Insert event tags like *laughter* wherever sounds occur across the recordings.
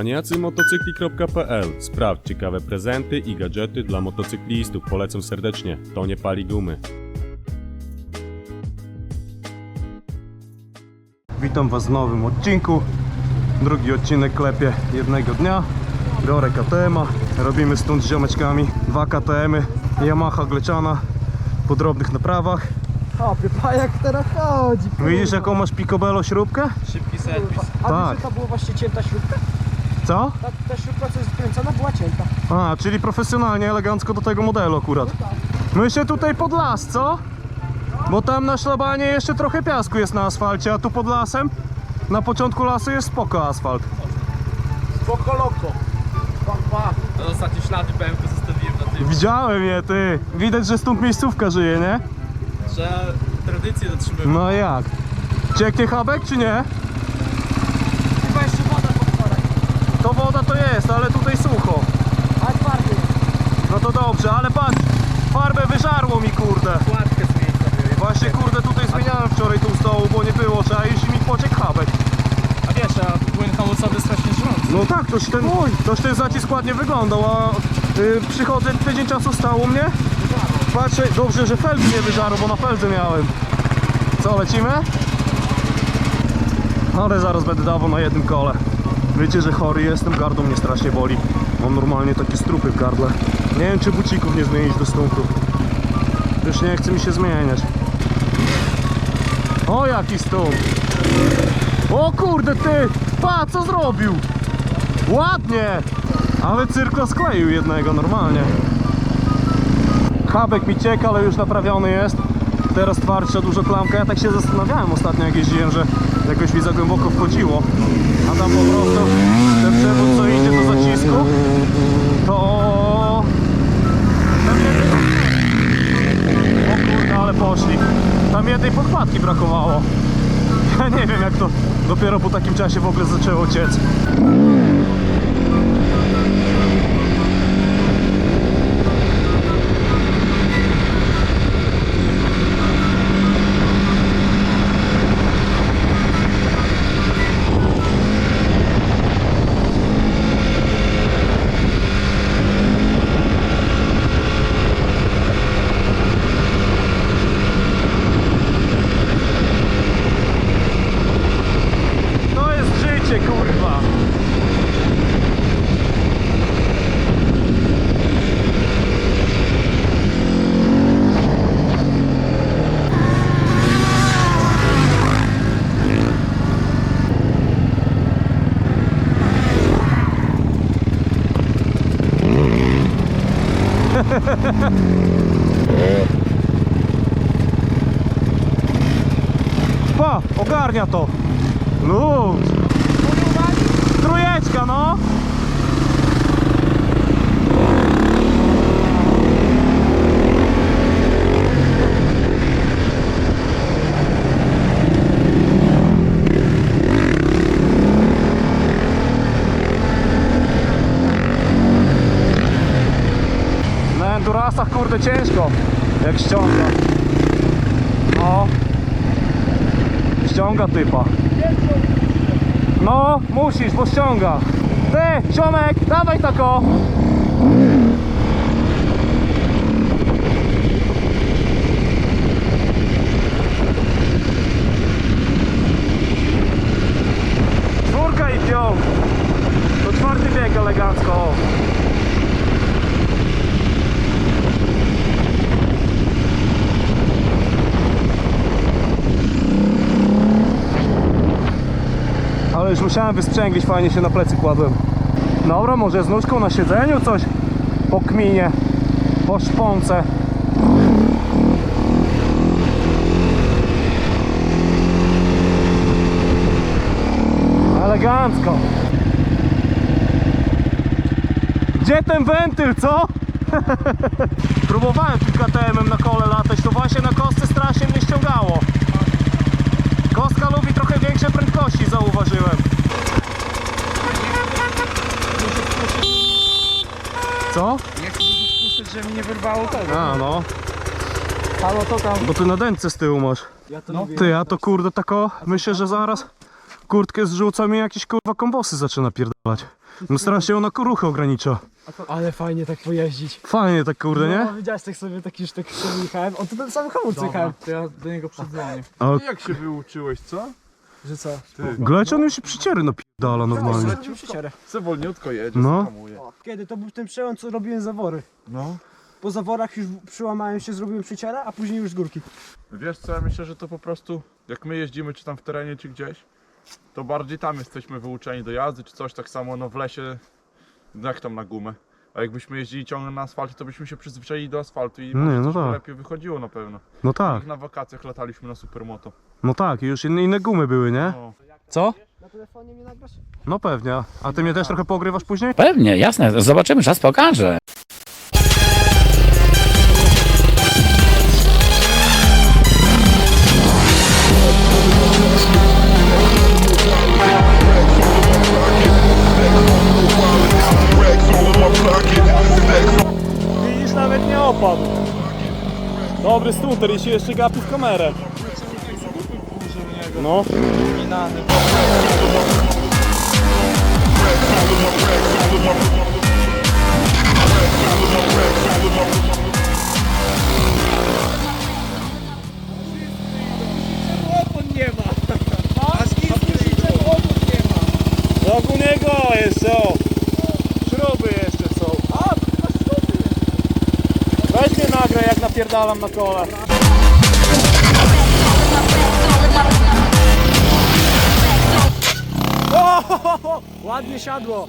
maniacymotocykli.pl Sprawdź ciekawe prezenty i gadżety dla motocyklistów. Polecam serdecznie. To nie pali gumy. Witam Was w nowym odcinku. Drugi odcinek klepie jednego dnia. Biorę KTM-a. Robimy stąd z ziomeczkami dwa KTM-y. Yamaha gleciana po drobnych naprawach. O, pypa jak teraz chodzi. kurwa. Widzisz jaką masz picobello śrubkę? Szybki serwis. A Tak. wiesz, to była właśnie cięta śrubka? Co? Ta, ta śrubka, co jest wkręcona, była cięta. A, czyli profesjonalnie, elegancko do tego modelu akurat. My się tutaj pod las, co? Bo tam na szlabanie jeszcze trochę piasku jest na asfalcie, a tu pod lasem na początku lasu jest spoko asfalt. Spoko loko. Pa, pa. To ostatnie ślady BMW zostawiłem na tym, Widziałem je, ty. Widać, że stąd miejscówka żyje, nie? że tradycję dotrzymujemy. No jak? Cieknie chabek czy nie? Chyba jeszcze woda pod wczoraj. To woda to jest, ale tutaj sucho. A twardy jest. No to dobrze, ale patrz, farbę wyżarło mi kurde. Kładkę zmienić sobie. Właśnie kurde tutaj zmieniałem wczoraj tą stołu, bo nie było, trzeba iść i mi pociek chabek. A wiesz, a płyn hamocowy strasznie żrący. No tak, toż ten, toż ten zacisk ładnie wyglądał, a y, przychodzę tydzień czasu stało mnie. Patrzę, dobrze, że felgi nie wyżarł, bo na feldze miałem. Co, lecimy? Ale zaraz będę dawał na jednym kole. Wiecie, że chory jestem, gardło mnie strasznie boli. Mam normalnie takie strupy w gardle. Nie wiem, czy bucików nie zmienić do stunku. Już nie chce mi się zmieniać. O, jaki stunk. O kurde, ty! Pa, co zrobił? Ładnie! Ale cyrklo skleił jednego normalnie. Habek mi cieka, ale już naprawiony jest. Teraz twardsza dużo klamka. Ja tak się zastanawiałem ostatnio jak jeździłem, że jakoś mi za głęboko wchodziło. A tam po prostu ten przewód co idzie do zacisku, to... O kurde, ale poszli. Tam jednej podkładki brakowało. Ja nie wiem jak to dopiero po takim czasie w ogóle zaczęło ciec. To jest życie, kurwa. *laughs* Pa, ogarnia to. Luz. Trójeczka, no. Na endurasach kurde ciężko, jak ściąga. No. Ściąga typa. No, musisz, bo ściąga. Ty, ziomek, dawaj tako. Czwórka i piąt. To czwarty bieg elegancko. o. Już musiałem wysprzęglić, fajnie się na plecy kładłem. Dobra, może z nóżką na siedzeniu coś po kminie, po szponce. Elegancko. Gdzie ten wentyl, co? *laughs* Próbowałem tym KTM-em na kole latać, to właśnie na kostce strasznie mnie ściągało. Większe prędkości, zauważyłem. Co? Nie chcę spuszczać, żeby mi nie wyrwało tego. A no, Halo, to tam. bo ty na dętce z tyłu masz. Ja to Ty, ja to kurde tako, myślę, że zaraz kurtkę zrzuca mi jakieś kurwa kombosy zaczyna pierdalać. No strasznie ona ruchy ogranicza. Ale fajnie tak pojeździć. Fajnie tak kurde, nie? No, widziałeś tak sobie taki już tak jechałem. On to ten sam hamulce jechałem. to ja do niego przydzwonię. A Jak się wyuczyłeś, co? Że co? Gleć on już się przyciery napierdala normalnie. Zrobił przycierę. Se wolniutko jedzie, No. no. hamuje. Kiedy? To był ten przełom, co robiłem zawory. No. Po zaworach już przyłamałem się, zrobiłem przyciera, a później już z górki. Wiesz co, ja myślę, że to po prostu, jak my jeździmy, czy tam w terenie, czy gdzieś, to bardziej tam jesteśmy wyuczeni do jazdy, czy coś, tak samo no w lesie, no jak tam na gumę. A jakbyśmy jeździli ciągle na asfalcie, to byśmy się przyzwyczaili do asfaltu i Nie, może no coś by tak. lepiej wychodziło na pewno. No tak, Jak na wakacjach lataliśmy na supermoto. No tak, i już inne, inne gumy były, nie? No. Co? Na telefonie mnie nagrasz? No pewnie. A ty mnie też trochę pogrywasz później? Pewnie, jasne. Zobaczymy, czas pokaże. Widzisz, nawet nie opadł. Dobry stuter i się jeszcze gapi w kamerę. No. Wokół niego jeszcze o. Śruby jeszcze są. A, Weź mnie nagraj jak napierdalam na kole. O, ładnie siadło.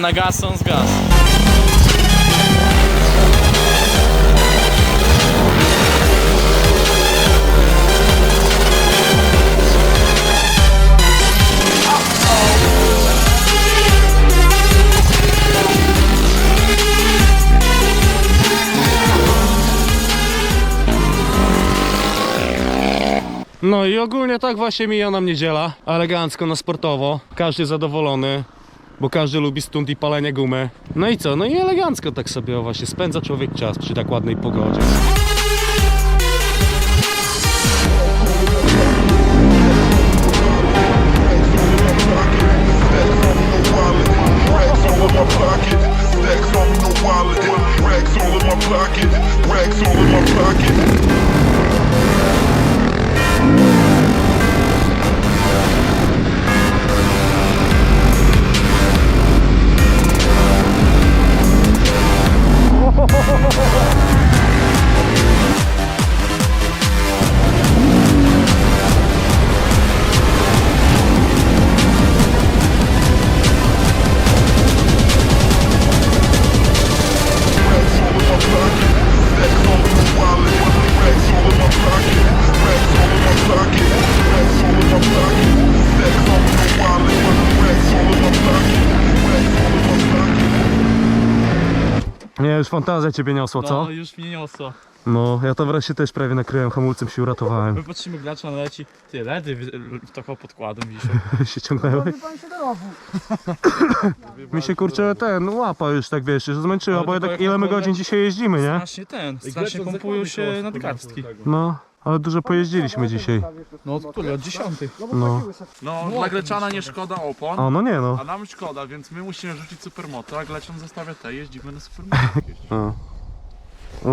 Na gaz, on z gaz. No i ogólnie tak właśnie mija nam niedziela. Elegancko na sportowo. Każdy zadowolony, bo każdy lubi stunt i palenie gumy. No i co? No i elegancko tak sobie właśnie spędza człowiek czas przy tak ładnej pogodzie. All in my pocket, all in my pocket, Nie, już fantazja ciebie niosło, co? No, już mnie niosło. No, ja tam wreszcie też prawie nakryłem hamulcem, się uratowałem. My patrzymy gracza, on leci. Ty, ledy w- taką podkładem dzisiaj. *laughs* się ciągnęły. Robi pan się do rowu. *laughs* Mi się kurczę ten łapa już tak wiesz, że zmęczyła, Ale bo jak ile my godzin dzisiaj jeździmy, nie? Strasznie ten, strasznie pompują się nadgarstki. No, ale dużo pojeździliśmy dzisiaj. No od której? Od dziesiątej. No No. No, dla Gleczana nie szkoda opon, A no nie no. a nam szkoda, więc my musimy rzucić supermoto, a Gleczan zostawia te, jeździmy na supermoto. *laughs* A.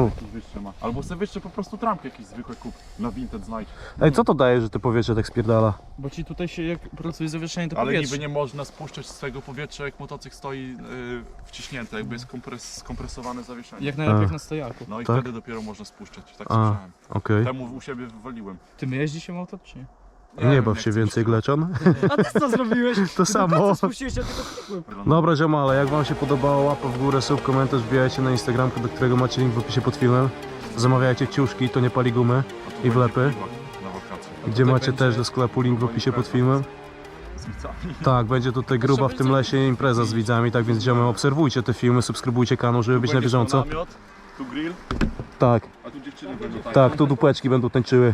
Jakiś wyższy ma. Albo sobie wyższy po prostu trampkę jakiś zwykły kup, na vintage znajdź. Ej, co to daje, że te powietrze tak spierdala? Bo ci tutaj się jak pracuje zawieszenie to Ale powietrze. niby nie można spuszczać z tego powietrza, jak motocykl stoi yy, wciśnięty, jakby jest kompres, skompresowane zawieszenie. Jak najlepiej A. jak na stojaku. No i Tak? wtedy dopiero można spuszczać, tak A. słyszałem. Okej. Temu u siebie wywaliłem. Ty my jeździ się motor czy nie? Nie baw się więcej. Gleczon. A ty co zrobiłeś? To samo. Spuściłeś, ja tylko klikłem. Dobra ziomale, jak wam się podobało, łapa w górę, sub, komentarz, wbijajcie na Instagramku, do którego macie link w opisie pod filmem. Zamawiajcie ciuszki, to nie pali gumy. I wlepy? Gdzie macie też do sklepu link w opisie pod filmem. Z widzami. Tak, będzie tutaj gruba w tym lesie impreza z widzami, tak więc ziomy obserwujcie te filmy, subskrybujcie kanał, żeby być na bieżąco. tu grill, Tak, a tu dziewczyny będą tak. tak, tu dupeczki będą tańczyły.